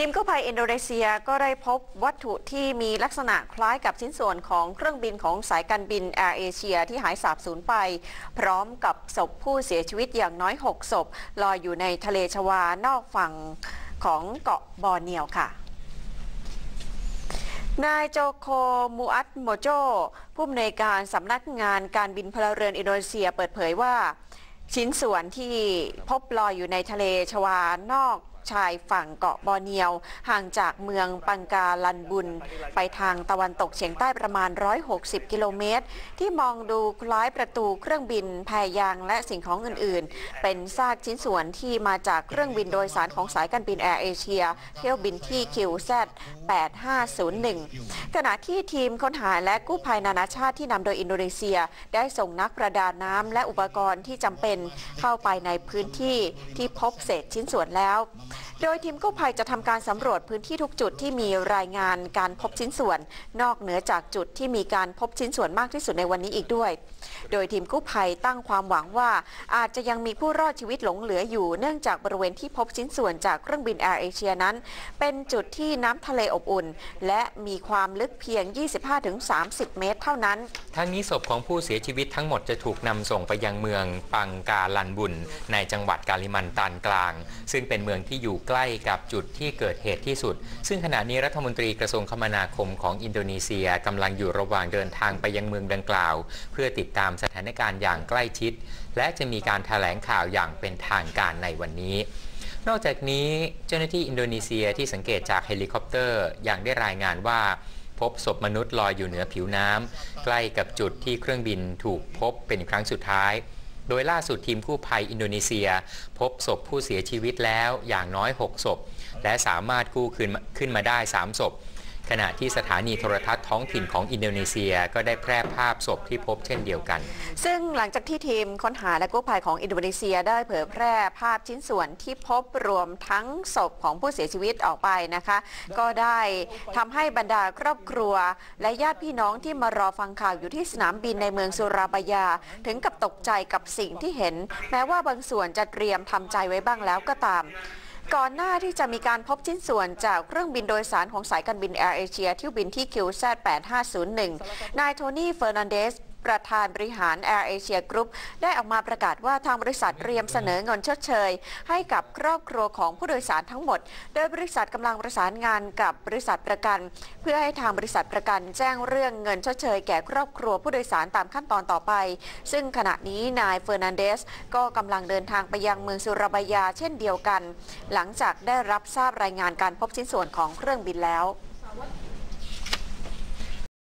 ทีมกู้ภัยอินโดนีเซียก็ได้พบวัตถุที่มีลักษณะคล้ายกับชิ้นส่วนของเครื่องบินของสายการบินแอร์เอเชียที่หายสาบสูญไป พร้อมกับศพผู้เสียชีวิตอย่างน้อย 6 ศพ ลอยอยู่ในทะเลชวานอกฝั่งของเกาะบอร์เนียวค่ะนายโจโคมูอัตโมโจผู้อำนวยการสำนักงานการบินพลเรือนอินโดนีเซียเปิดเผยว่า ชิ้นส่วนที่พบลอยอยู่ในทะเลชวานอก ชายฝั่งเกาะบอร์เนียว ห่างจากเมืองปังกาลันบุน ไปทางตะวันตกเฉียงใต้ประมาณ 160 กิโลเมตร ที่มองดูคล้ายประตูเครื่องบินแพยางและสิ่งของอื่น ๆ เป็นซากชิ้นส่วนที่มาจากเครื่องบินโดยสารของสายการบินแอร์เอเชียเที่ยวบินที่ QZ 8501 ขณะที่ทีมค้นหาและกู้ภัยนานาชาติที่นำโดยอินโดนีเซีย ได้ส่งนักประดาน้ำและอุปกรณ์ที่จำเป็นเข้าไปในพื้นที่ที่พบเศษชิ้นส่วนแล้ว โดยทีมกู้ภัยจะทำการสำรวจพื้นที่ทุกจุดที่มีรายงานการพบชิ้นส่วน นอกเหนือจากจุดที่มีการพบชิ้นส่วนมากที่สุดในวันนี้อีกด้วย โดยทีมกู้ภัยตั้งความหวังว่า อาจจะยังมีผู้รอดชีวิตหลงเหลืออยู่ เนื่องจากบริเวณที่พบชิ้นส่วนจากเครื่องบินแอร์เอเชียนั้น เป็นจุดที่น้ำทะเลอบอุ่น และมีความลึกเพียง 25-30 เมตร เท่านั้น ทั้งนี้ศพของผู้เสียชีวิตทั้งหมดจะถูกนำส่งไปยังเมืองปังกาลันบุนในจังหวัดกาลิมันตันกลาง ซึ่งเป็นเมืองที่อยู่ใกล้กับจุดที่เกิดเหตุที่สุด ซึ่งขณะนี้รัฐมนตรีกระทรวงคมนาคมของอินโดนีเซียกำลังอยู่ระหว่างเดินทางไปยังเมืองดังกล่าว เพื่อติดตามสถานการณ์อย่างใกล้ชิด และจะมีการแถลงข่าวอย่างเป็นทางการในวันนี้นอกจากนี้เจ้าหน้าที่อินโดนีเซียที่สังเกตจากเฮลิคอปเตอร์ยังได้รายงานว่า พบศพมนุษย์ลอยอยู่เหนือผิวน้ำใกล้กับจุดที่เครื่องบินถูกพบเป็นครั้งสุดท้าย โดยล่าสุดทีมกู้ภัยอินโดนีเซีย พบศพผู้เสียชีวิตแล้วอย่างน้อย 6 ศพ และสามารถกู้คืนขึ้นมาได้ 3 ศพ ขณะที่สถานีโทรทัศน์ท้องถิ่นของอินโดนีเซียก็ได้แพร่ภาพศพที่พบเช่นเดียวกัน ซึ่งหลังจากที่ทีมค้นหาและกู้ภัยของอินโดนีเซียได้เผยแพร่ภาพชิ้นส่วนที่พบรวมทั้งศพของผู้เสียชีวิตออกไปนะคะ ก็ได้ทำให้บรรดาครอบครัว และญาติพี่น้องที่มารอฟังข่าวอยู่ที่สนามบินในเมืองสุราบายา ถึงกับตกใจกับสิ่งที่เห็น แม้ว่าบางส่วนจะเตรียมทำใจไว้บ้างแล้วก็ตาม ก่อนหน้าที่จะมีการพบชิ้นส่วนจากเครื่องบินโดยสารของสายการบินแอร์เอเชียเที่ยวบินที่ QZ 8501 นายโทนี่เฟอร์นันเดส ประธานบริหาร Air Asia Group ได้ออกมาประกาศว่าทางบริษัทเตรียมเสนอเงินชดเชย ให้กับครอบครัวของผู้โดยสารทั้งหมด โดยบริษัทกำลังประสานงานกับบริษัทประกัน เพื่อให้ทางบริษัทประกันแจ้งเรื่องเงินชดเชย แก่ครอบครัวผู้โดยสารตามขั้นตอนต่อไป ซึ่งขณะนี้นายเฟอร์นันเดสก็กำลังเดินทางไปยังเมืองสุรบายาเช่นเดียวกัน หลังจากได้รับทราบรายงานการพบชิ้นส่วนของเครื่องบินแล้ว